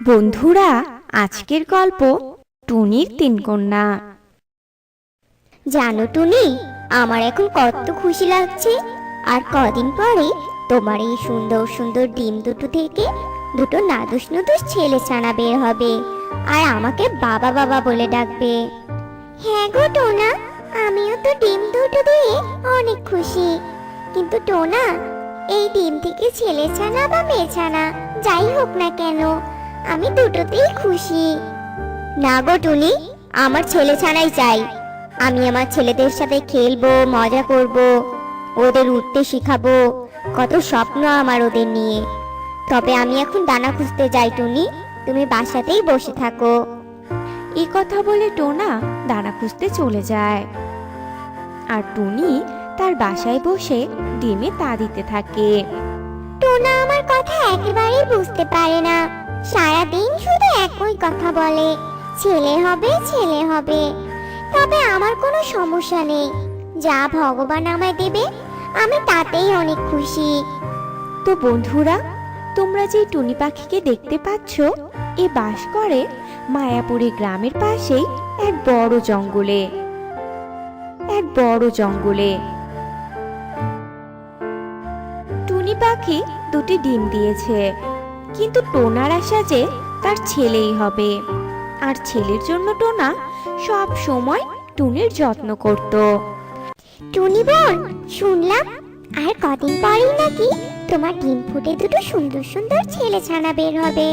বন্ধুরা আজকের গল্প টুনির তিন কন্যা। জানো টুনি আমার এখন কত খুশি লাগছে। আর কদিন পরে তোমার এই সুন্দর সুন্দর ডিম দুটো থেকে দুটো নাদুস নুদুস ছেলে ছানা বের হবে। আর আমাকে বাবা বাবা বলে ডাকবে। হ্যাঁ গো টোনা আমিও তো ডিম দুটো দিয়ে অনেক খুশি। কিন্তু টোনা এই ডিম থেকে ছেলে ছানা বা মেয়ে ছানা যাই হোক না কেন আমি দুটোতেই খুশি। না গো টুনি আমার ছেলে ছানাই চাই। আমি আমার ছেলেদের সাথে খেলব মজা করব ওদের উঠতে শিখাবো। কত স্বপ্ন আমার ওদের নিয়ে। তবে আমি এখন দানা খুঁজতে যাই টুনি তুমি বাসাতেই বসে থাকো। এই কথা বলে টোনা দানা খুঁজতে চলে যায়। আর টুনি তার বাসায় বসে ডিমে তা দিতে থাকে। টোনা আমার কথা একেবারেই বুঝতে পারে না। সারাদিন শুধু একই কথা বলে, ছেলে হবে ছেলে হবে। তবে আমার কোনো সমস্যা নেই। যা ভগবান আমায় দেবে, আমি তাতেই অনেক খুশি। তো বন্ধুরা, তোমরা যে টুনি পাখিকে দেখতে পাচ্ছ, এ বাস করে মায়াপুরি গ্রামের পাশেই এক বড় জঙ্গলে। এক বড় জঙ্গলে। টুনি পাখি দুটি ডিম দিয়েছে। কিন্তু টোনার আশা যে তার ছেলেই হবে। আর ছেলের জন্য টোনা সব সময় টুনির যত্ন করত। টুনি বোন, শুনলাম আর কদিন পরেই নাকি তোমার ডিম ফুটে দুটো সুন্দর সুন্দর ছেলে ছানা বের হবে।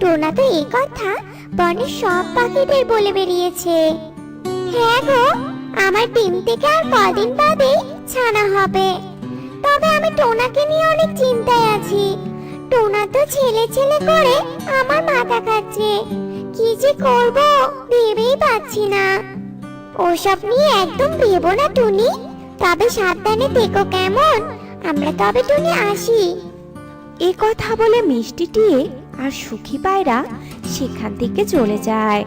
টোনা তো এই কথা বনের সব পাখিদের বলে বেরিয়েছে। হ্যাঁ গো, আমার ডিম থেকে আর কদিন বাদে ছানা হবে। তবে আমি টোনাকে নিয়ে অনেক চিন্তায় আছি। টোনা তো ছেলে ছেলে করে আমার মাথা খাচ্ছে। কি যে করব ভেবেই পাচ্ছি না। ওসব নিয়ে একদম ভেবো না টুনি। তবে সাবধানে থেকো কেমন। আমরা তবে টুনি আসি। এ কথা বলে মিষ্টি টিয়ে আর সুখী পায়রা সেখান থেকে চলে যায়।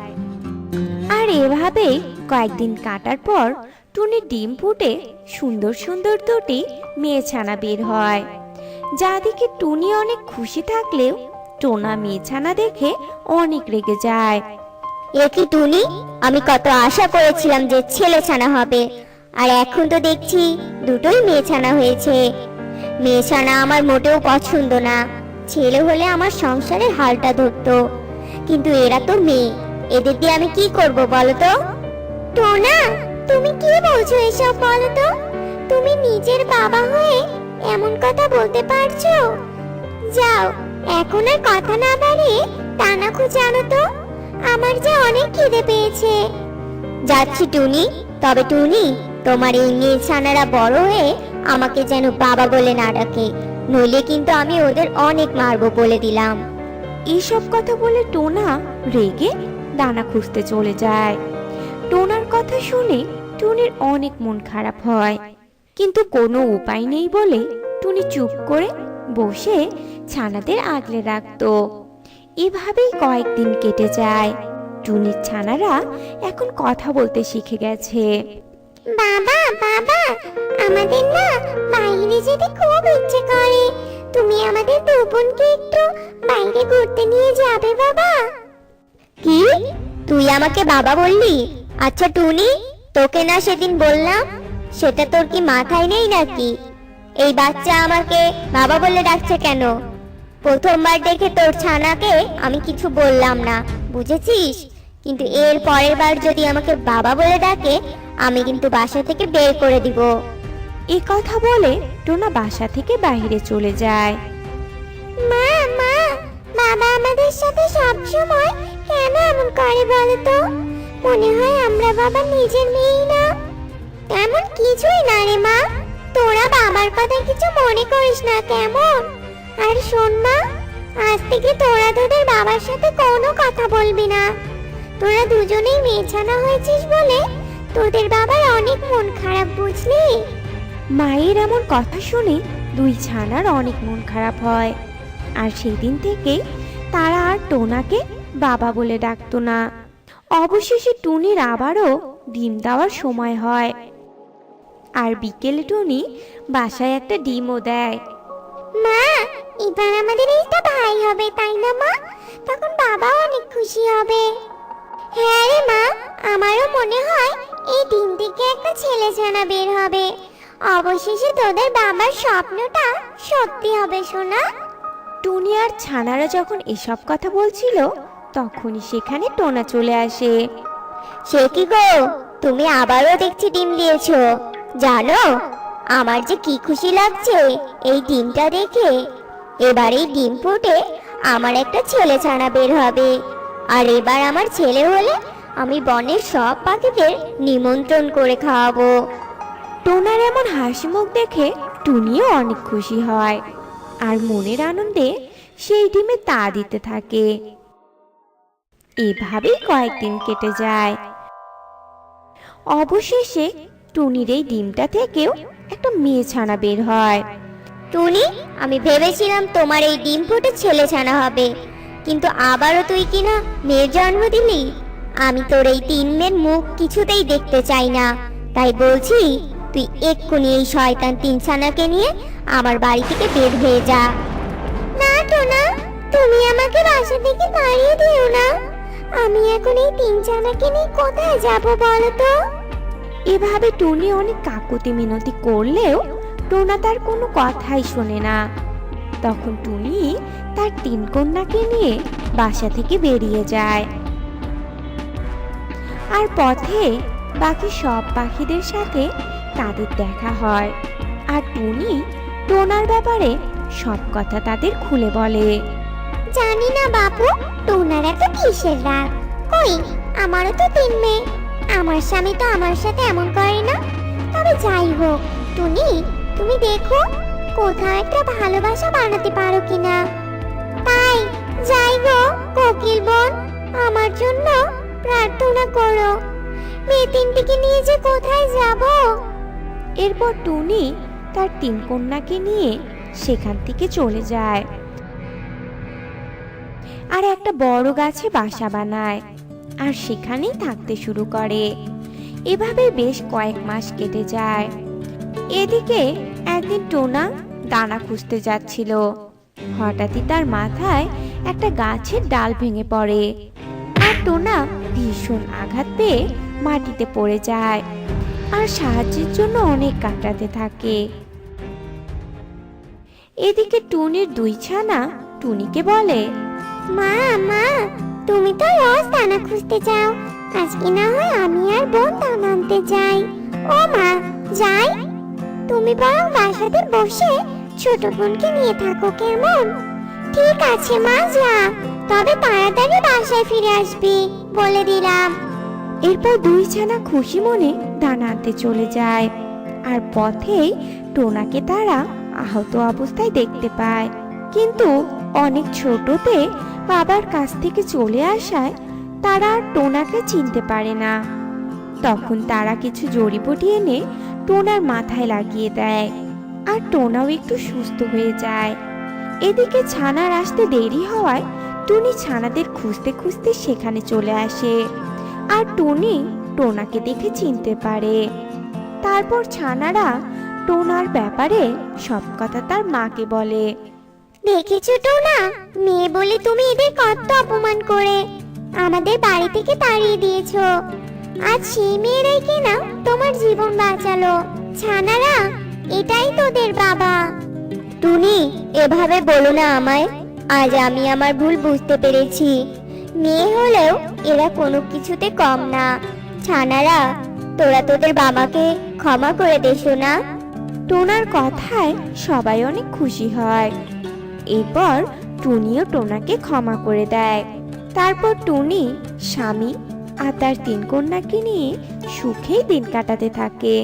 আর এভাবে কয়েকদিন কাটার পর টুনি ডিম ফুটে সুন্দর সুন্দর দুটি মেয়ে ছানা বের হয়। যা দেখে টুনি অনেক খুশি থাকলেও টোনা মেছানা দেখে অনেক রেগে যায়। এ কি টুনি? আমি কত আশা করেছিলাম যে ছেলে ছানা হবে। আর এখন তো দেখছি দুটোই মেয়ে ছানা হয়েছে। মেয়ে ছানা আমার মোটেও পছন্দ না। ছেলে হলে আমার সংসারের হালটা ধরতো। কিন্তু এরা তো মেয়ে। এদের দিয়ে আমি কি করব বলো তো? টোনা, তুমি কি বলছো এসব বলো তো? তুমি নিজের বাবা হয়ে এমন কথা বলতে পারছ? যাও, এখন আর কথা না বাড়িয়ে টানা খুঁজে আনো তো। আমার যে অনেক খিদে পেয়েছে। যাচ্ছি টুনি, তবে টুনি, তোমার এই মেয়ে ছানারা বড় হয়ে আমাকে যেন বাবা বলে না ডাকে, নইলে কিন্তু আমি ওদের অনেক মারবো বলে দিলাম। এইসব কথা বলে টোনা রেগে দানা খুঁজতে চলে যায়। টোনার কথা শুনে টুনির অনেক মন খারাপ হয়। কিন্তু কোনো উপায় নেই বলে টুনি চুপ করে বসে ছানাদের আগলে রাখতো। এভাবেই কয়েকদিন কেটে যায়। টুনির ছানারা এখন কথা বলতে শিখে গেছে। বাবা বাবা আমাদের না বাইরে যেতে খুব ইচ্ছে করে। তুমি আমাদের দু বোনকে একটু বাইরে ঘুরতে নিয়ে যাবে বাবা। কি? তুই আমাকে বাবা বললি? আচ্ছা টুনি তোকে না সেদিন বললাম সেটা তোর কি মাথায় নেই নাকি? এই বাচ্চা আমাকে বাবা বলে ডাকছে কেন? প্রথমবার দেখে তোর ছানাকে আমি কিছু বললাম না বুঝেছিস? কিন্তু এর পরের বার যদি আমাকে বাবা বলে ডাকে আমি কিন্তু বাসা থেকে বের করে দিব। এ কথা বলে টোনা বাসা থেকে বাইরে চলে যায়। মা মা বাবা আমাদের সাথে সব সময় কেন এমন করে বলো তো মনে হয় আমরা বাবা নিজের মেয়েই না। তেমন কিছুই না রে মা। তোরা বাবার কথা কিছু মনে করিস না, কেমন? আর শোন মা, আজ থেকে তোরা তোদের বাবার সাথে কোনো কথা বলবি না। তোরা দুজনেই মেছানা হয়েছিস বলে তোদের বাবার অনেক মন খারাপ, বুঝলি? মায়ের এমন কথা শুনে দুই ছানার অনেক মন খারাপ হয়। আর সেই দিন থেকেই তারা আর টোনাকে বাবা বলে ডাকতো না। অবশেষে টুনির আবারও ডিম দেওয়ার সময় হয়। আর বিকেলে টুনি বাসায় একটা ডিমও দেয়। মা এবার আমাদের এইটা ভাই হবে তাই না মা? তখন বাবা অনেক খুশি হবে। হ্যাঁ রে মা আমারও মনে হয় এই ডিম থেকে একটা ছেলে ছানা বের হবে। অবশেষে তোদের বাবার স্বপ্নটা সত্যি হবে সোনা। টুনি আর ছানারা যখন এসব কথা বলছিল তখনই সেখানে টোনা চলে আসে। সে কি গো? তুমি আবারও দেখছি ডিম দিয়েছ। জানো, আমার যে কি খুশি লাগছে এই ডিমটা দেখে। এবার এই ডিম ফুটে আমার একটা ছেলে ছানা বের হবে। আর এবার আমার ছেলে হলে আমি বনের সব পাখিদের নিমন্ত্রণ করে খাওয়াবো। টোনার এমন হাসি মুখ দেখে টুনিও অনেক খুশি হয়। আর মনের আনন্দে সেই ডিমে তা দিতে থাকে। এভাবেই কয়েকদিন কেটে যায়। অবশেষে টুনির এই ডিমটা থেকেও একটা মেয়ে ছানা বের হয়। টুনি আমি ভেবেছিলাম তোমার এই ডিম ফুটে ছেলে ছানা হবে। কিন্তু আবারও তুই কিনা মেয়ের জন্ম দিলি? আমি তোর এই তিন মেয়ের মুখ কিছুতেই দেখতে চাই না। তাই বলছি তুই এক্ষুনি এই শয়তান তিন ছানাকে নিয়ে আমার বাড়ি থেকে বের হয়ে যা। না টোনা তুমি আমাকে বাসা থেকে তাড়িয়ে দিও না। আমি এখন এই তিন ছানাকে নিয়ে কোথায় যাব বলো তো? এভাবে টুনি অনেক কাকুতি মিনতি করলেও টোনা তার কোনো কথাই শোনে না। তখন টুনি তার তিন কন্যাকে নিয়ে বাসা থেকে বেরিয়ে যায়। আর পথে বাকি সব পাখিদের সাথে তাদের দেখা হয়। আর টুনি টোনার ব্যাপারে সব কথা তাদের খুলে বলে। জানি না বাপু, টোনার এত কিসের রাগ? কই, আমারও তো তিন মেয়ে। আমার স্বামী তো আমার সাথে এমন করে না। তবে যাই হোক, টুনি, তুমি দেখো কোথাও একটা ভালোবাসা বানাতে পারো কিনা। তাই, যাই গো কোকিল বোন, আমার জন্য প্রার্থনা করো। মেয়ে তিনটিকে নিয়ে যে কোথায় যাব? এরপর টুনি তার তিন কন্যাকে নিয়ে সেখান থেকে চলে যায়। আর একটা বড় গাছে বাসা বানায়। আর সেখানেই থাকতে শুরু করে। এভাবে বেশ কয়েক মাস কেটে যায়। এদিকে একদিন টোনা দানা খুঁজতে যাচ্ছিল। হঠাৎই তার মাথায় একটা গাছের ডাল ভেঙে পড়ে। আর টোনা ভীষণ আঘাত পেয়ে মাটিতে পড়ে যায় আর সাহায্যের জন্য অনেক কাটাতে থাকে। এদিকে টুনির দুই ছানা টুনিকে বলে, মা মা তুমি তো রোজ দানা খুঁজতে যাও আজকে না হয় আমি আর বোন দানা আনতে যাই। ও মা, যাই। তুমি বরং বাসাতে বসে ছোট বোনকে নিয়ে থাকো কেমন? ঠিক আছে মা, যা। তবে তাড়াতাড়ি বাসায় ফিরে আসবি, বলে দিলাম। এরপর দুই ছানা খুশি মনে দানা আনতে চলে যায়। আর পথেই টোনাকে তারা আহত অবস্থায় দেখতে পায়। কিন্তু অনেক ছোটতে বাবার কাছ থেকে চলে আসায় তারা আর টোনাকে চিনতে পারে না। তখন তারা কিছু জড়িবটি এনে টোনার মাথায় লাগিয়ে দেয় আর টোনাও একটু সুস্থ হয়ে যায়। এদিকে ছানার আসতে দেরি হওয়ায় টুনি ছানাদের খুঁজতে খুঁজতে সেখানে চলে আসে আর টুনি টোনাকে দেখে চিনতে পারে। তারপর ছানারা টোনার ব্যাপারে সব কথা তার মাকে বলে। দেখেছ তো না? মেয়ে বলে তুমি এদের কত অপমান করে। আমাদের বাড়ি থেকে তাড়িয়ে দিয়েছ। আজ সেই মেয়েরাই কিনা তোমার জীবন বাঁচালো। ছানারা, এটাই তোদের বাবা। টুনি, এভাবে বলো না আমায়। আজ আমি আমার ভুল বুঝতে পেরেছি। মেয়ে হলেও এরা কোনো কিছুতে কম না। ছানারা, তোরা তোদের বাবাকে ক্ষমা করে দেশো না। টোনার কথায় সবাই অনেক খুশি হয়। এরপর টুনিও টোনাকে ক্ষমা করে দেয়। তারপর টুনি, স্বামী আর তার তিন কন্যাকে নিয়ে সুখেই দিন কাটাতে থাকে।